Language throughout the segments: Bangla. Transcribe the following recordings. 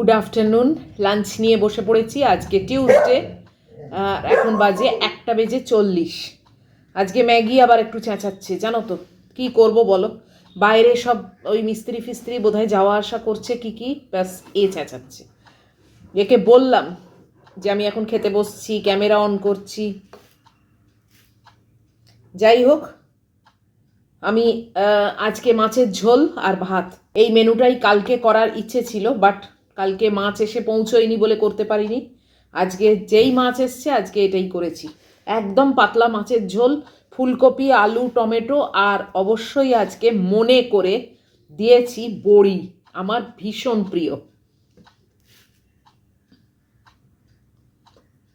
গুড আফটারনুন লাঞ্চ নিয়ে বসে পড়েছি আজকে টিউসডে এখন বাজে একটা বেজে চল্লিশ। আজকে ম্যাগি আবার একটু চেঁচাচ্ছে, জানো তো? কি করব বলো? বাইরে সব ওই মিস্ত্রি ফিস্ত্রি বোধহয় যাওয়া আসা করছে কি কি, ব্যাস এ চেঁচাচ্ছে। একে বললাম যে আমি এখন খেতে বসছি, ক্যামেরা অন করছি। যাই হোক, আমি আজকে মাছের ঝোল আর ভাত। এই মেনুটাই কালকে করার ইচ্ছে ছিল, বাট কালকে মাছ এসে পৌঁছোয়নি বলে করতে পারিনি। আজকে যেই মাছ এসছে, আজকে এটাই করেছি। একদম পাতলা মাছের ঝোল, ফুলকপি, আলু, টমেটো আর অবশ্যই আজকে মনে করে দিয়েছি বড়ি। আমার ভীষণ প্রিয়।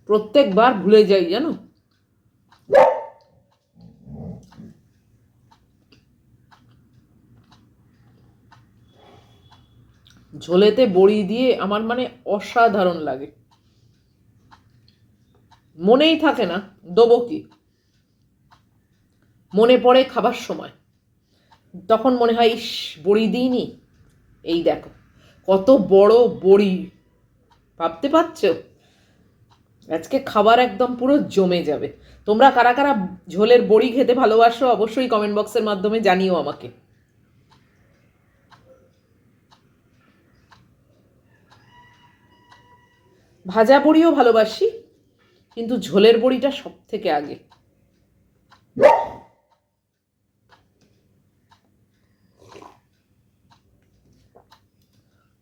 প্রত্যেকবার ভুলে যাই, জানো? ঝোলেতে বড়ি দিয়ে আমার মানে অসাধারণ লাগে। মনেই থাকে না, দেবো কি? মনে পড়ে খাবার সময়। তখন মনে হয়, ইস, বড়ি দিইনি। এই দেখো, কত বড় বড়ি। ভাবতে পারছ? আজকে খাবার একদম পুরো জমে যাবে। তোমরা কারা কারা ঝোলের বড়ি খেতে ভালোবাসো, অবশ্যই কমেন্ট বক্সের মাধ্যমে জানিও আমাকে। ভাজা বড়িও ভালোবাসি, কিন্তু ঝোলের বড়িটা সব থেকে আগে।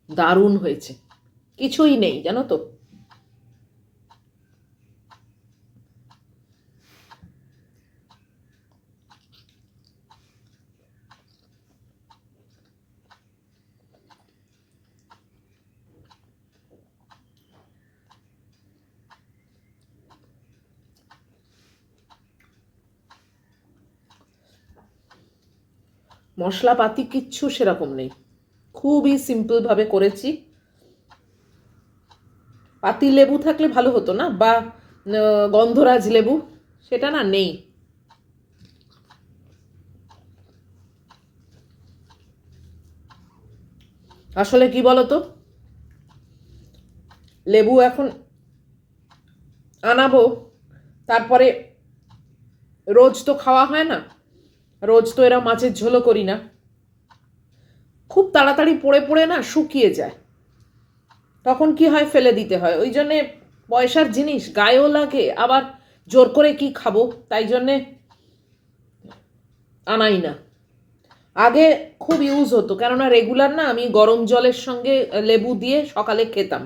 দারুণ হয়েছে। কিছুই নেই, জানো তো? মশলাপাতি কিচ্ছু সেরকম নেই। খুবই সিম্পলভাবে করেছি। পাতি লেবু থাকলে ভালো হতো না বা গন্ধরাজ লেবু, সেটা না নেই। আসলে কি বলতো? লেবু এখন আনাবো, তারপরে রোজ তো খাওয়া হয় না। রোজ তো এরা মাছের ঝোলও করি না। খুব তাড়াতাড়ি পড়ে পড়ে না শুকিয়ে যায়। তখন কি হয় ফেলে দিতে হয়। ওই জন্যে পয়সার জিনিস গায়েও লাগে, আবার জোর করে কি খাব? তাই জন্যে আনাই না। আগে খুব ইউজ হতো, কেননা রেগুলার না আমি গরম জলের সঙ্গে লেবু দিয়ে সকালে খেতাম।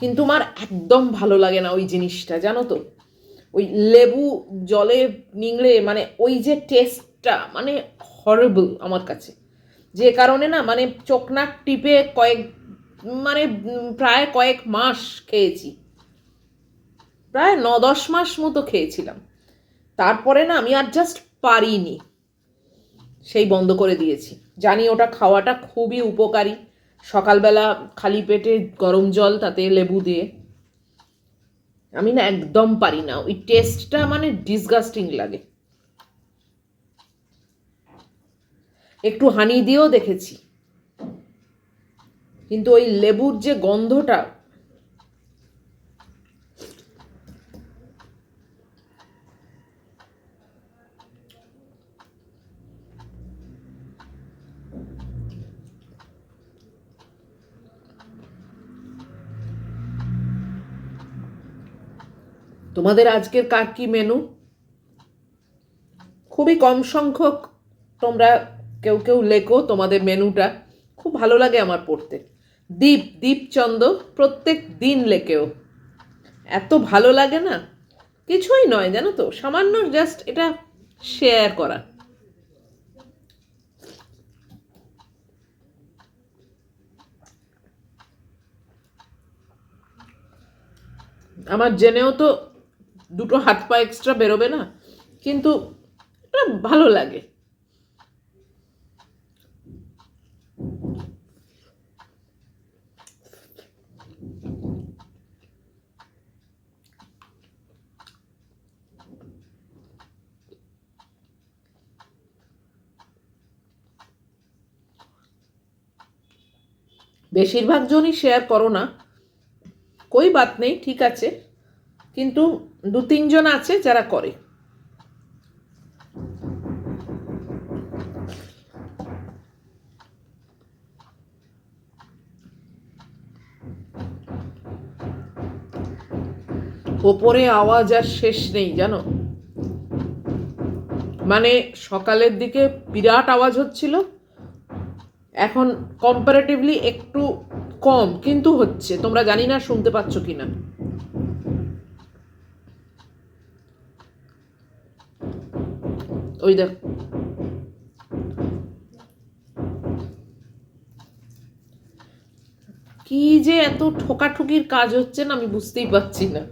কিন্তু আমার একদম ভালো লাগে না ওই জিনিসটা, জানো তো? ওই লেবু জলে নিংড়ে মানে ওই যে টেস্টটা মানে হরেবল আমার কাছে। যে কারণে না মানে চোখ নাক টিপে কয়েক মানে প্রায় কয়েক মাস খেয়েছি। প্রায় ন দশ মাস মতো খেয়েছিলাম। তারপরে না আমি আর জাস্ট পারিনি। সেই বন্ধ করে দিয়েছি। জানি ওটা খাওয়াটা খুবই উপকারী। সকালবেলা খালি পেটে গরম জল, তাতে লেবু দিয়ে। আমি না একদম পারি না। ওই টেস্টটা মানে ডিসগাস্টিং লাগে। একটু হানি দিয়েও দেখেছি। কিন্তু ওই লেবুর যে গন্ধটা, তোমাদের আজকের কার কি মেনু খুবই কম সংখ্যক তোমরা কেউ কেউ লেখো তোমাদের মেনুটা। খুব ভালো লাগে আমার পড়তে। দীপ, দীপচন্দ প্রত্যেক দিন লেখেও। এত ভালো লাগে না? কিছুই নয়, জানো তো? সামান্য জাস্ট এটা শেয়ার করা। আমার জেনেও তো দুটো হাত পা এক্সট্রা বেরোবে না, কিন্তু ভালো লাগে। বেশিরভাগ জনই শেয়ার করো না। কই বাত নেই, ঠিক আছে। কিন্তু দু তিনজন আছে যারা করে। ওপরে আওয়াজ আর শেষ নেই, জানো? মানে সকালের দিকে বিরাট আওয়াজ হচ্ছিল। এখন কম্পারেটিভলি একটু কম, কিন্তু হচ্ছে। তোমরা জানি না, শুনতে পাচ্ছ কিনা। ওই দেখ। কি যে এত ঠোকাঠুকির কাজ হচ্ছে না, আমি বুঝতেই পারছি না।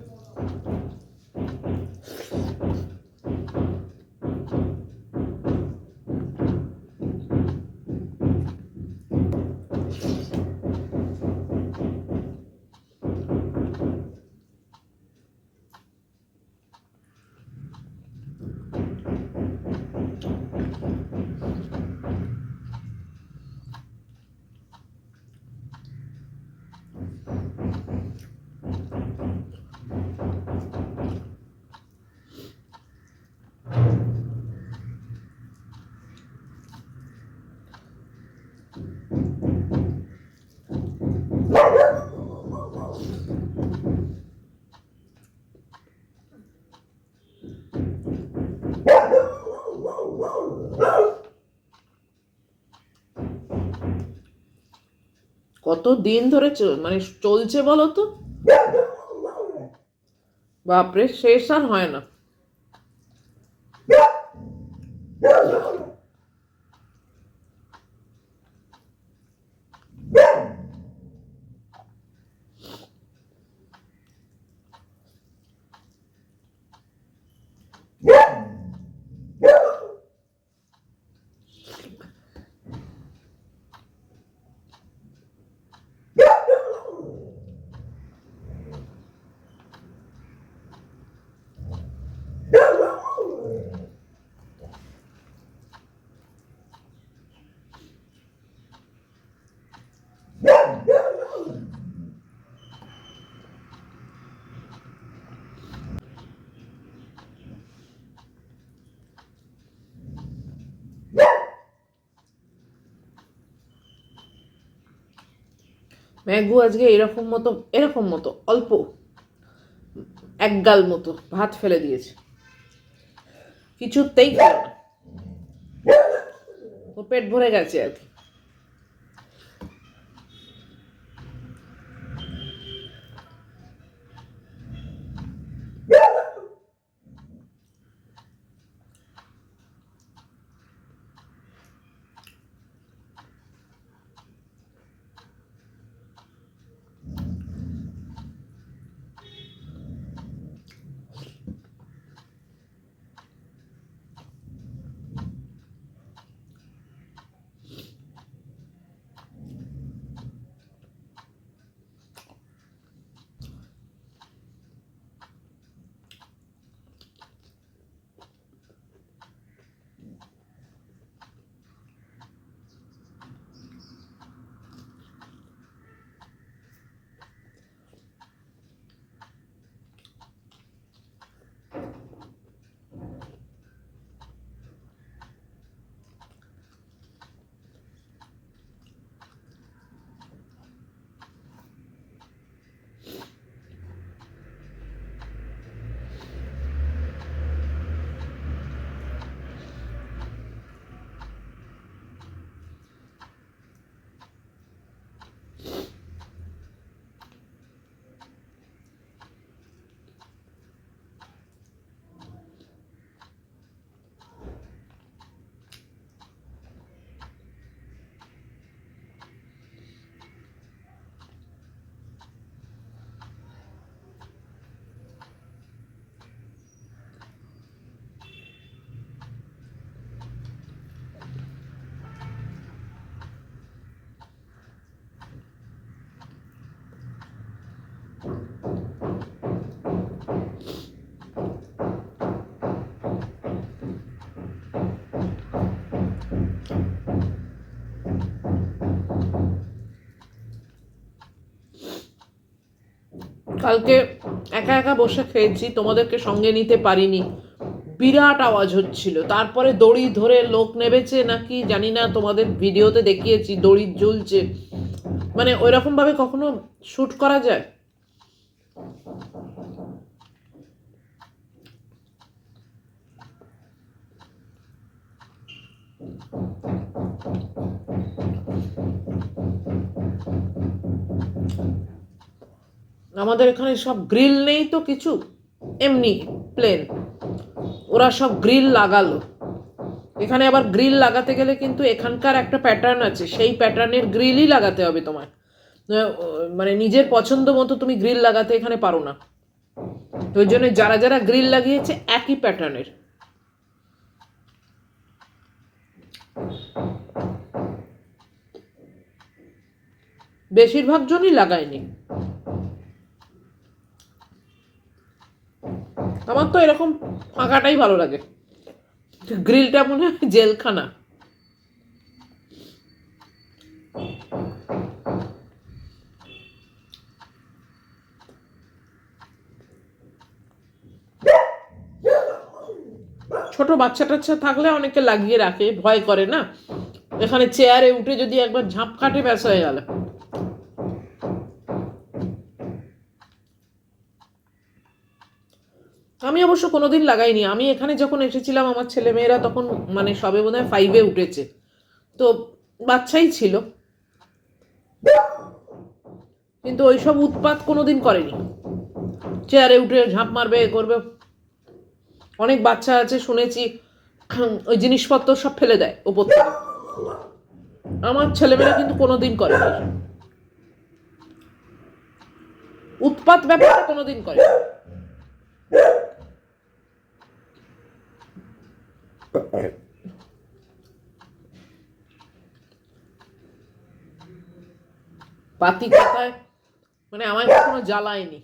কত দিন ধরে মানে চলছে বলো তো? বাপরে শেষ আর হয় না। ম্যাগু আজকে এরকম মতো এরকম মতো, অল্প, এক গাল মতো ভাত ফেলে দিয়েছে। কিছুতেই ও পেট ভরে গেছে আর কি। কালকে একা একা বসে খেয়েছি, তোমাদেরকে সঙ্গে নিতে পারিনি। বিরাট আওয়াজ হচ্ছিল। তারপরে দড়ি ধরে লোক নেবেছে নাকি জানি না, তোমাদের ভিডিওতে দেখিয়েছি, দড়ি ঝুলছে মানে ওইরকমভাবে রকম কখনো শ্যুট করা যায়? আমাদের এখানে সব গ্রিল নেই তো কিছু? এমনি প্লেন ওরা সব গ্রিল লাগালো। এখানে আবার গ্রিল লাগাতে গেলে কিন্তু এখানকার একটা প্যাটার্ন আছে। সেই প্যাটার্নের গ্রিলই লাগাতে হবে তোমার মানে নিজের পছন্দ মতো তুমি গ্রিল লাগাতে এখানে পারো না। তো ওই জন্য যারা যারা গ্রিল লাগিয়েছে, একই প্যাটার্নের বেশিরভাগ জনই লাগায়নি। আমার তো এরকম ফাঁকাটাই ভালো লাগে। গ্রিলটা মনে হয় জেলখানা। ছোট বাচ্চা টাচ্চা থাকলে অনেকে লাগিয়ে রাখে, ভয় করে না। এখানে চেয়ারে উঠে যদি একবার ঝাঁপ কাটে, ব্যাস হয়ে গেল। আমি অবশ্য কোনোদিন লাগাইনি। আমি এখানে যখন এসেছিলাম, আমার ছেলেমেয়েরা তখন মানে সবে বোধহয় ফাইভে উঠেছে। তো বাচ্চাই ছিল। কিন্তু ওইসব উৎপাত কোনোদিন করেনি। চেয়ারে উঠে ঝাঁপ মারবে, এ করবে। অনেক বাচ্চা আছে, শুনেছি, ওই জিনিসপত্র সব ফেলে দেয় ওপর থেকে। আমার ছেলেমেয়েরা কিন্তু কোনোদিন এসব। উৎপাত ব্যাপারটা কোনোদিন করে পাতি কথায়? মানে আমায় কখনো জ্বালায়নি।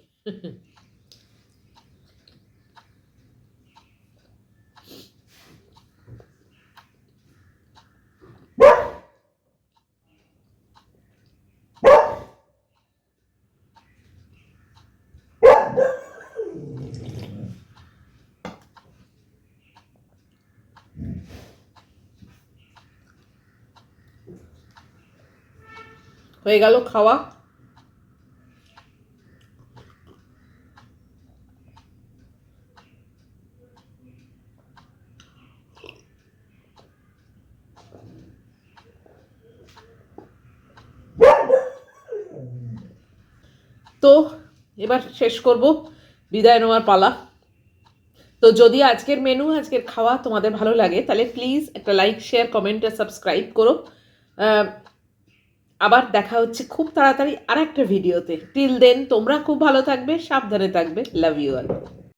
হয়ে গেল খাওয়া। তো এবার শেষ করব বিদায় নেওয়ার পালা। তো যদি আজকের মেনু আজকের খাওয়া তোমাদের ভালো লাগে, তাহলে প্লিজ একটা লাইক শেয়ার কমেন্ট আর সাবস্ক্রাইব করো। আবার দেখা হচ্ছে খুব তাড়াতাড়ি আর একটা ভিডিওতে। টিল দেন তোমরা খুব ভালো থাকবে, সাবধানে থাকবে লাভ ইউ অল